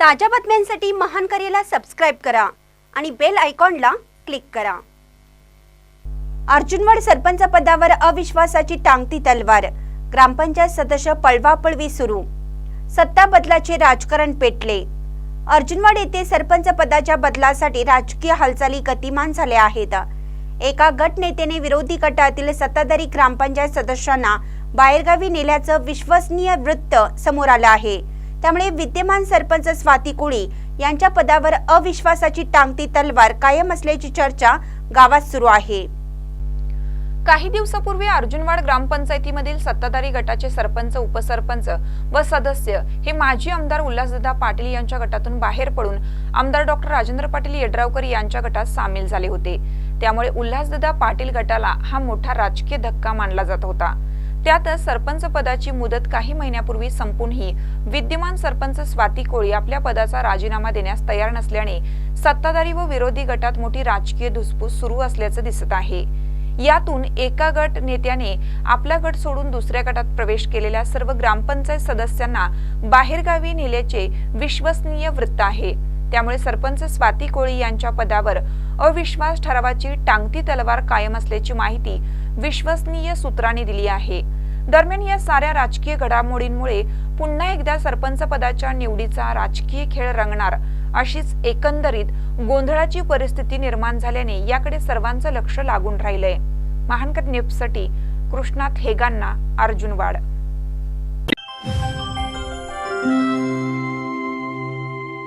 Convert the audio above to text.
ताज्या बातम्यांसाठी महान करेला सबस्क्राईब करा आणि बेल आयकॉनला क्लिक करा. अर्जुनवाड सरपंच पदावर अविश्वासाची टांगती तलवार. ग्रामपंचायत सदस्य पळवापळवी सुरू. सत्ता बदलाचे राजकारण पेटले. अर्जुनवाड येथे सरपंच पदाच्या बदलासाठी राजकीय हालचाली गतिमान झाल्या आहेत. एका गट नेत्याने विरोधी गटातील सत्ताधारी ग्रामपंचायत सदस्यांना बाहेरगावी नेल्याचं विश्वसनीय वृत्त समोर आलं आहे. त्यामुळे विद्यमान सरपंच स्वाती कोळी यांच्या पदावर अविश्वासाची टांगती तलवार कायम असल्याची चर्चा गावात सुरू आहे. काही दिवसापूर्वी अर्जुनवाड ग्रामपंचायतीमधील सत्ताधारी गटाचे सरपंच उपसरपंच व सदस्य हे माजी आमदार उल्हासदादा पाटील यांच्या गटातून बाहेर पडून आमदार डॉक्टर राजेंद्र पाटील येड्रावकर यांच्या गटात सामील झाले होते. त्यामुळे उल्हासदादा पाटील गटाला हा मोठा राजकीय धक्का मानला जात होता. त्यातच सरपंच पदाची मुदत काही महिन्यापूर्वी संपूनही विद्यमान सरपंच स्वाती कोळी आपल्या पदाचा राजीनामा देण्यास तयार नसल्याने सत्ताधारी व विरोधी गटात मोठी राजकीय धुसफूस सुरू असल्याचं दिसत आहे. यातून एका गट नेत्याने आपला गट सोडून दुसऱ्या गटात प्रवेश केलेल्या सर्व ग्रामपंचायत सदस्यांना बाहेरगावी नेल्याचे विश्वसनीय वृत्त आहे. त्यामुळे सरपंच स्वाती कोळी यांच्या पदावर अविश्वास ठरावाची टांगती तलवार कायम असल्याची माहिती विश्वसनीय सूत्रांनी दिली आहे. दरम्यान या साऱ्या राजकीय घडामोडींमुळे पुन्हा एकदा सरपंच पदाच्या निवडीचा राजकीय खेळ रंगणार. अशीच एकंदरीत गोंधळाची परिस्थिती निर्माण झाल्याने याकडे सर्वांचं लक्ष लागून राहिलंय. महानकर न्यूजसाठी कृष्णा थेगांना अर्जुनवाड.